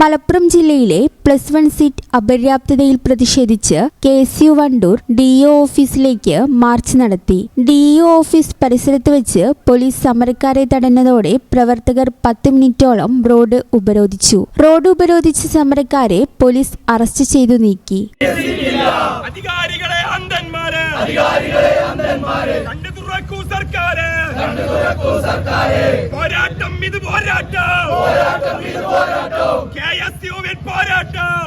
മലപ്പുറം ജില്ലയിലെ plus one seat അപര്യാപ്തതയിൽ പ്രതിഷേധിച്ച് K S U Wandoor D O ഓഫീസിലേക്ക് മാർച്ച് നടത്തി. ഡി ഒ ഓഫീസ് പരിസരത്ത് വെച്ച് പോലീസ് സമരക്കാരെ തടഞ്ഞതോടെ പ്രവർത്തകർ പത്ത് മിനിറ്റോളം റോഡ് ഉപരോധിച്ചു. റോഡ് ഉപരോധിച്ച സമരക്കാരെ പോലീസ് അറസ്റ്റ് ചെയ്തു നീക്കി. അധികാരികളെ അന്ധന്മാര്. അധികാരികളെ അന്ധന്മാര്. തുറക്കൂ പോരാട്ടം പോരാട്ടം. ഇത് പോരാട്ടം. കെ എസ് യുവിൻ പോരാട്ടം.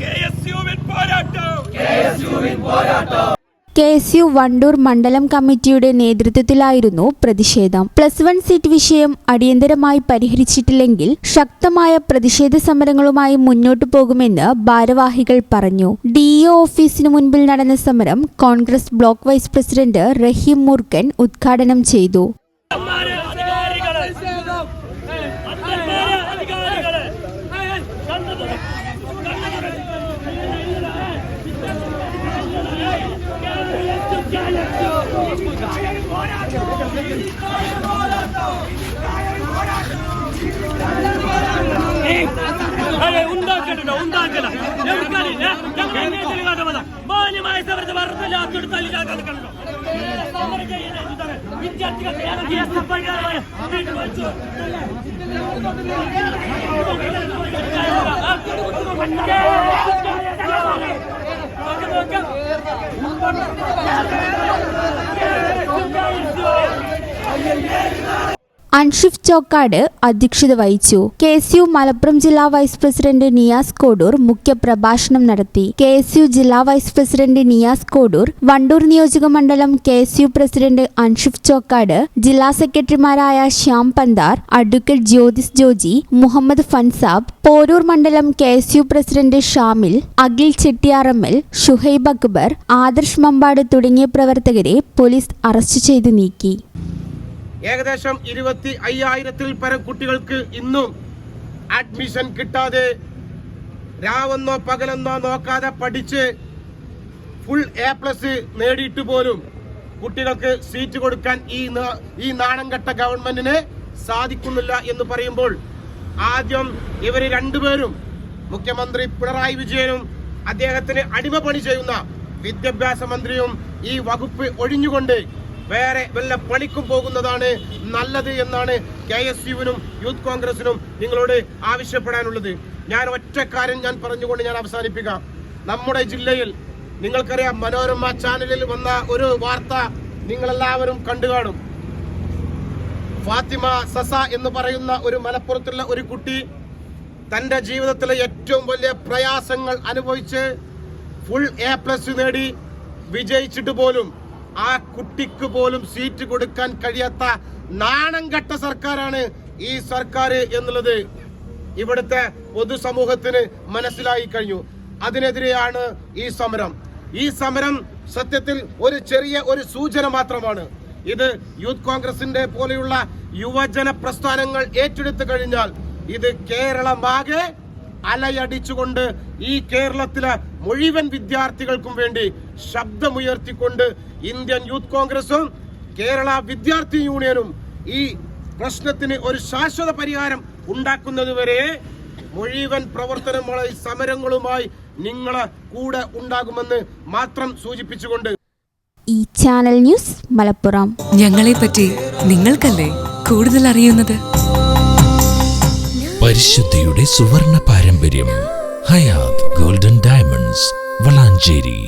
കെ എസ് യുവിൻ പോരാട്ടം. കെ എസ് യുവിൻ പോരാട്ടം. കെ എസ് യു വണ്ടൂർ മണ്ഡലം കമ്മിറ്റിയുടെ നേതൃത്വത്തിലായിരുന്നു പ്രതിഷേധം പ്ലസ് വൺ സീറ്റ് വിഷയം അടിയന്തരമായി പരിഹരിച്ചിട്ടില്ലെങ്കിൽ ശക്തമായ പ്രതിഷേധ സമരങ്ങളുമായി മുന്നോട്ടു പോകുമെന്ന് ഭാരവാഹികൾ പറഞ്ഞു ഡി ഒ ഓഫീസിനു മുൻപിൽ നടന്ന സമരം Congress block vice president Rahim Murkhan ഉദ്ഘാടനം ചെയ്തു അധികാരികളെ അന്ധന്മാര് അധികാരികളെ കണ്ടു ഉണ്ടാക്കണ്ട ഉണ്ടാക്കണ്ട മാന്യമായ സമരത്തെ വെറുതെ തല്ലിലാക്കാൻ കണ്ടോ സമരം ചെയ്യുന്ന വിദ്യാർത്ഥികൾ അൻഷിഫ് ചോക്കാട് അധ്യക്ഷത വഹിച്ചു. കെ എസ് യു മലപ്പുറം ജില്ലാ വൈസ് പ്രസിഡന്റ് നിയാസ് കോഡൂർ മുഖ്യപ്രഭാഷണം നടത്തി. കെ എസ് യു ജില്ലാ വൈസ് പ്രസിഡന്റ് നിയാസ് കോഡൂർ വണ്ടൂർ നിയോജക മണ്ഡലം K S U president Anshif Chokkad ജില്ലാ സെക്രട്ടറിമാരായ ശ്യാം പന്താർ അഡ്വക്കേറ്റ് ജ്യോതിസ് ജോജി മുഹമ്മദ് ഫൻസാബ് പോരൂർ മണ്ഡലം K S U president Shamil Akhil Chettiyarammal Shuhaib Akbar Adarsh Mampad തുടങ്ങിയ പ്രവർത്തകരെ പോലീസ് അറസ്റ്റ് ചെയ്തു നീക്കി. ഏകദേശം ഇരുപത്തി അയ്യായിരത്തിൽ പരം കുട്ടികൾക്ക് ഇന്നും അഡ്മിഷൻ കിട്ടാതെ രാവെന്നോ പകലെന്നോ നോക്കാതെ പഠിച്ച് ഫുൾ എ പ്ലസ് നേടിയിട്ട് പോലും കുട്ടികൾക്ക് സീറ്റ് കൊടുക്കാൻ ഈ ഈ നാണംകെട്ട ഗവൺമെന്റിന് സാധിക്കുന്നില്ല എന്ന് പറയുമ്പോൾ ആദ്യം ഇവർ രണ്ടുപേരും മുഖ്യമന്ത്രി പിണറായി വിജയനും അദ്ദേഹത്തിന് അടിമപണി ചെയ്യുന്ന വിദ്യാഭ്യാസ മന്ത്രിയും ഈ വകുപ്പ് ഒഴിഞ്ഞുകൊണ്ട് വേറെ വല്ല പണിക്കും പോകുന്നതാണ് നല്ലത് എന്നാണ് കെ എസ് യുവിനും യൂത്ത് കോൺഗ്രസിനും നിങ്ങളോട് ആവശ്യപ്പെടാനുള്ളത്. ഞാൻ ഒറ്റ കാര്യം ഞാൻ പറഞ്ഞുകൊണ്ട് ഞാൻ അവസാനിപ്പിക്കാം. നമ്മുടെ ജില്ലയിൽ നിങ്ങൾക്കറിയാം മനോരമ ചാനലിൽ വന്ന ഒരു വാർത്ത നിങ്ങളെല്ലാവരും കണ്ടു കാണും. ഫാത്തിമ സസ എന്ന് പറയുന്ന ഒരു മലപ്പുറത്തുള്ള ഒരു കുട്ടി തന്റെ ജീവിതത്തിലെ ഏറ്റവും വലിയ പ്രയാസങ്ങൾ അനുഭവിച്ച് ഫുൾ എ പ്ലസ് നേടി വിജയിച്ചിട്ട് പോലും ആ കുട്ടിക്ക് പോലും സീറ്റ് കൊടുക്കാൻ കഴിയാത്ത നാണം സർക്കാരാണ് ഈ സർക്കാർ എന്നുള്ളത് ഇവിടുത്തെ പൊതുസമൂഹത്തിന് മനസ്സിലായി കഴിഞ്ഞു. അതിനെതിരെയാണ് ഈ സമരം. ഈ സമരം സത്യത്തിൽ ഒരു ചെറിയ ഒരു സൂചന മാത്രമാണ്. ഇത് യൂത്ത് കോൺഗ്രസിന്റെ പോലെയുള്ള യുവജന പ്രസ്ഥാനങ്ങൾ ഏറ്റെടുത്തു കഴിഞ്ഞാൽ ഇത് കേരളമാകെ അലയടിച്ചുകൊണ്ട് ഈ കേരളത്തിലെ മുഴുവൻ വിദ്യാർത്ഥികൾക്കും വേണ്ടി ശബ്ദമുയർത്തിക്കൊണ്ട് ഇന്ത്യൻ യൂത്ത് കോൺഗ്രസും കേരള വിദ്യാർത്ഥി യൂണിയനും ഈ പ്രശ്നത്തിന് ഒരു ശാശ്വത പരിഹാരം ഉണ്ടാക്കുന്നതുവരെ മുഴുവൻ പ്രവർത്തനങ്ങളുമായി സമരങ്ങളുമായി നിങ്ങളെ കൂടെ ഉണ്ടാകുമെന്ന് മാത്രം സൂചിപ്പിച്ചുകൊണ്ട് ഈ ചാനൽ ന്യൂസ് മലപ്പുറം. ഞങ്ങളെ പറ്റി നിങ്ങൾക്കല്ലേ കൂടുതൽ അറിയുന്നത്? പരിശുദ്ധിയുടെ സുവർണ പാരമ്പര്യം ഹയാത് ഗോൾഡൻ ഡയമണ്ട്സ് വളാഞ്ചേരി.